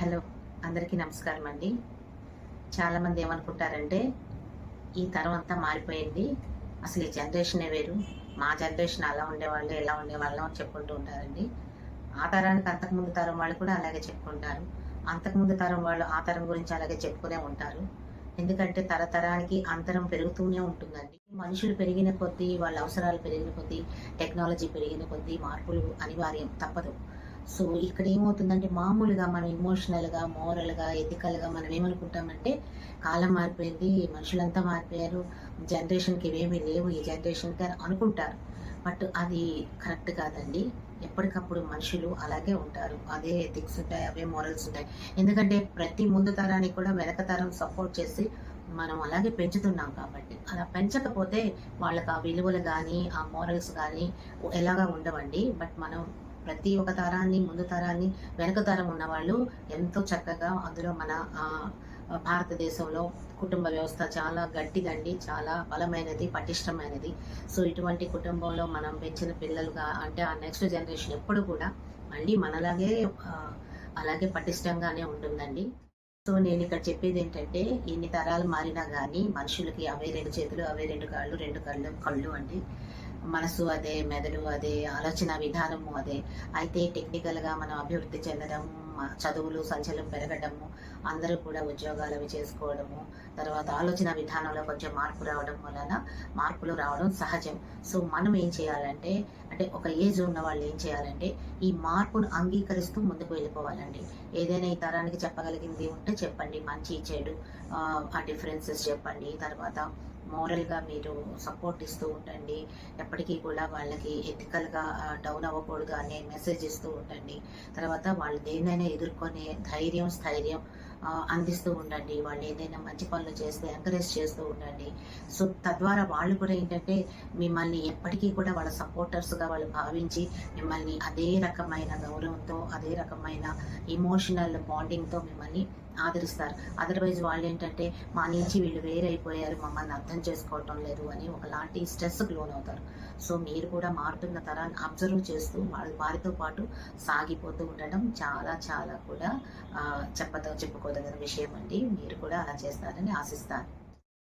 Hello అందరికీ నమస్కారం అండి. చాలామంది ఏమనుకుంటారంటే ఈ తరం అంతా మారిపోయింది. అసలు ఈ జనరేషనే వేరు. మా జనరేషన్ అలా ఉండేవాళ్ళు ఎలా ఉండేవాళ్ళం అని చెప్పుకుంటూ ఉంటారండి. ఆ తరానికి అంతకుముందు తరం వాళ్ళు కూడా అలాగే చెప్పుకుంటారు. అంతకుముందు తరం వాళ్ళు ఆ తరం గురించి అలాగే చెప్పుకునే ఉంటారు. ఎందుకంటే తరతరానికి అంతరం పెరుగుతూనే ఉంటుందండి. మనుషులు పెరిగిన కొద్దీ వాళ్ళ అవసరాలు పెరిగిన కొద్దీ టెక్నాలజీ పెరిగిన కొద్దీ మార్పులు అనివార్యం తప్పదు. సో ఇక్కడ ఏమవుతుందంటే మామూలుగా మనం ఇమోషనల్గా మోరల్గా ఎథికల్గా మనం ఏమనుకుంటామంటే కాలం మారిపోయింది మనుషులంతా మారిపోయారు జనరేషన్కి ఇవేమీ లేవు ఈ జనరేషన్కి అని అనుకుంటారు. బట్ అది కరెక్ట్ కాదండి. ఎప్పటికప్పుడు మనుషులు అలాగే ఉంటారు. అదే ఎథిక్స్ ఉంటాయి అవే మోరల్స్ ఉంటాయి. ఎందుకంటే ప్రతి ముందు తరానికి కూడా వెనక తరం సపోర్ట్ చేసి మనం అలాగే పెంచుతున్నాం కాబట్టి. అలా పెంచకపోతే వాళ్ళకి ఆ విలువలు కానీ ఆ మోరల్స్ కానీ ఎలాగా ఉండవండి. బట్ మనం ప్రతి ఒక్క తరాన్ని ముందు తరాన్ని వెనక తరం ఉన్నవాళ్ళు ఎంతో చక్కగా అందులో మన భారతదేశంలో కుటుంబ వ్యవస్థ చాలా గట్టిదండి చాలా బలమైనది పటిష్టమైనది. సో ఇటువంటి కుటుంబంలో మనం పెంచిన పిల్లలుగా అంటే ఆ నెక్స్ట్ జనరేషన్ ఎప్పుడు కూడా మళ్ళీ మనలాగే అలాగే పటిష్టంగానే ఉంటుందండి. సో నేను ఇక్కడ చెప్పేది ఏంటంటే ఎన్ని తరాలు మారినా కానీ మనుషులకి అవే రెండు చేతులు అవే రెండు కాళ్ళు రెండు కళ్ళు కళ్ళు అండి మనసు అదే మెదడు అదే ఆలోచన విధానము అదే. అయితే టెక్నికల్గా మనం అభివృద్ధి చెందడం చదువులు సంచలనం పెరగడము అందరూ కూడా ఉద్యోగాలు అవి చేసుకోవడము తర్వాత ఆలోచన విధానంలో కొంచెం మార్పు రావడం వలన మార్పులు రావడం సహజం. సో మనం ఏం చేయాలంటే అంటే ఒక ఏజ్ ఉన్న వాళ్ళు ఏం చేయాలంటే ఈ మార్పును అంగీకరిస్తూ ముందుకు వెళ్ళిపోవాలండి. ఏదైనా ఈ తరానికి చెప్పగలిగింది ఉంటే చెప్పండి మంచి చెడు ఆ, ఆ డిఫరెన్సెస్ చెప్పండి తర్వాత మోరల్గా మీరు సపోర్ట్ ఇస్తూ ఉండండి. ఎప్పటికీ కూడా వాళ్ళకి ఎథికల్గా డౌన్ అవ్వకూడదు అనే మెసేజ్ ఇస్తూ ఉండండి. తర్వాత వాళ్ళు దేన్నైనా ఎదుర్కొనే ధైర్యం స్థైర్యం అందిస్తూ ఉండండి. వాళ్ళు ఏదైనా మంచి పనులు చేస్తే ఎంకరేజ్ చేస్తూ ఉండండి. సో తద్వారా వాళ్ళు కూడా ఏంటంటే మిమ్మల్ని ఎప్పటికీ కూడా వాళ్ళ సపోర్టర్స్గా వాళ్ళు భావించి మిమ్మల్ని అదే రకమైన గౌరవంతో అదే రకమైన ఇమోషనల్ బాండింగ్తో మిమ్మల్ని ఆదరిస్తారు. అదర్వైజ్ వాళ్ళు ఏంటంటే మా నుంచి వీళ్ళు వేరైపోయారు మమ్మల్ని అర్థం చేసుకోవటం లేదు అని ఒకలాంటి స్ట్రెస్కి లోన్ అవుతారు. సో మీరు కూడా మారుతున్న తరాన్ని అబ్జర్వ్ చేస్తూ వాళ్ళ వారితో పాటు సాగిపోతూ ఉండడం చాలా చాలా కూడా చెప్పదో చెప్పుకో చెప్పుకోదగిన విషయం అండి మీరు కూడా అలా చేస్తారని ఆశిస్తాను.